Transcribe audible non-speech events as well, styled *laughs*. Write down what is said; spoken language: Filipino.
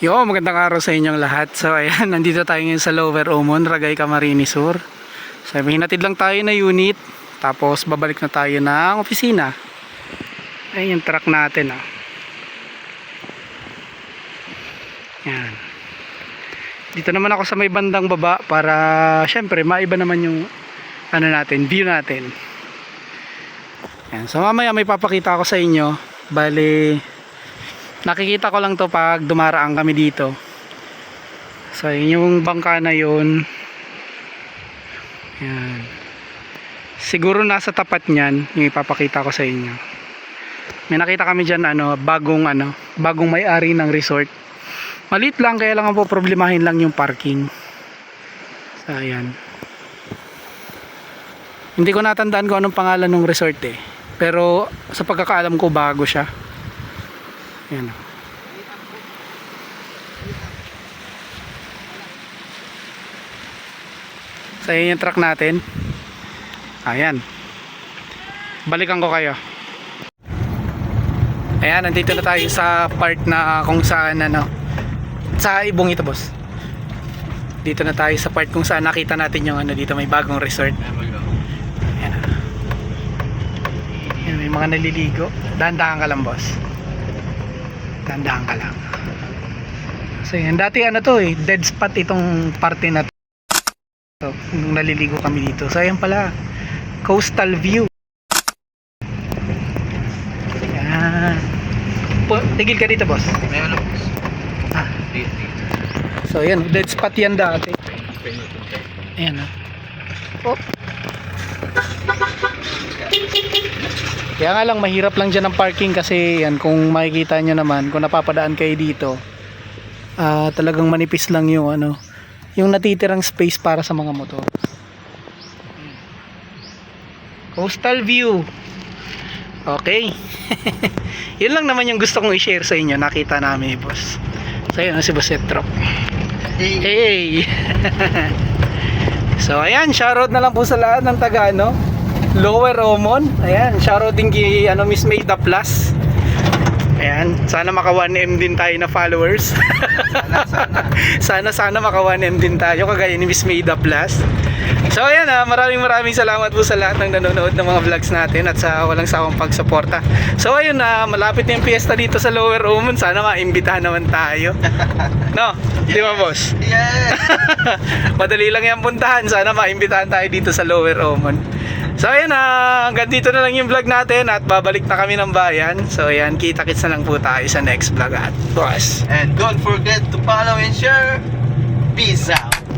Yo, magandang araw sa inyong lahat. So ayan, *laughs* nandito tayo ngayon sa Lower Omon, Ragay Camarines Sur. So hinatid lang tayo na unit, tapos babalik na tayo ng opisina. Ayan yung truck natin ah. Yan. Dito naman ako sa may bandang baba para syempre maiba naman yung ano natin, view natin. Yan. So mamaya may papakita ako sa inyo. Bali, nakikita ko lang to pag dumaraan kami dito. So yun yung bangka na yun. Yan. Siguro nasa tapat niyan yung ipapakita ko sa inyo. May nakita kami diyan ano, bagong ano, bagong may-ari ng resort. Malit lang kaya lang ang po problemahin lang yung parking. So ayan. Hindi ko natandaan kung anong pangalan ng resort eh. Pero sa pagkakaalam ko bago siya. Ayan. So yun yung truck natin. Ayan. Balikan ko kayo. Ayan, nandito na tayo sa part na kung saan ano. Sa ibong ito, boss. Dito na tayo sa part kung saan nakita natin yung ano dito may bagong resort. Ayan. Ayan, may mga naliligo. Dahan-dahan ka lang, boss. Dahan-dahan ka lang. So yan, dati ano to eh, dead spot itong parte na to. So, nung naliligo kami dito. So ayan pala, coastal view. Ayan. Po, tigil ka dito, boss. May ano boss? Ah, Dito, dito. so ayan, dead spot yan dati. Ayan ah. Oh. Kaya nga lang mahirap lang dyan ang parking kasi yan kung makikita nyo naman kung napapadaan kayo dito ah talagang manipis lang yung ano yung natitirang space para sa mga motor. Coastal view. Okay. *laughs* Yun lang naman yung gusto kong i-share sa inyo. Nakita namin, boss. So, yun, si Boss Etrop. Hey. Hey! *laughs* so, ayan, shoutout na lang po sa lahat ng taga, ano, Lower Omon. Ayan, shoutout din kay, ano, Miss Maida Plus. Ayan, sana maka 1M din tayo na followers. *laughs* sana, sana maka 1M din tayo, kagaya ni Miss Maida Plus. So, ayan, ah, maraming maraming salamat po sa lahat ng nanonood ng mga vlogs natin at sa walang sawang pagsuporta. So, ayun na, malapit na yung piyesta dito sa Lower Omon. Sana maimbitahan naman tayo. *laughs* No? Di ba, boss? Yes! *laughs* Madali lang yan puntahan. Sana maimbitahan tayo dito sa Lower Omon. So ayan na, hanggang dito na lang yung vlog natin at babalik na kami ng bayan. So ayan, kita-kits na lang po tayo sa next vlog at boss. And don't forget to follow and share. Peace out!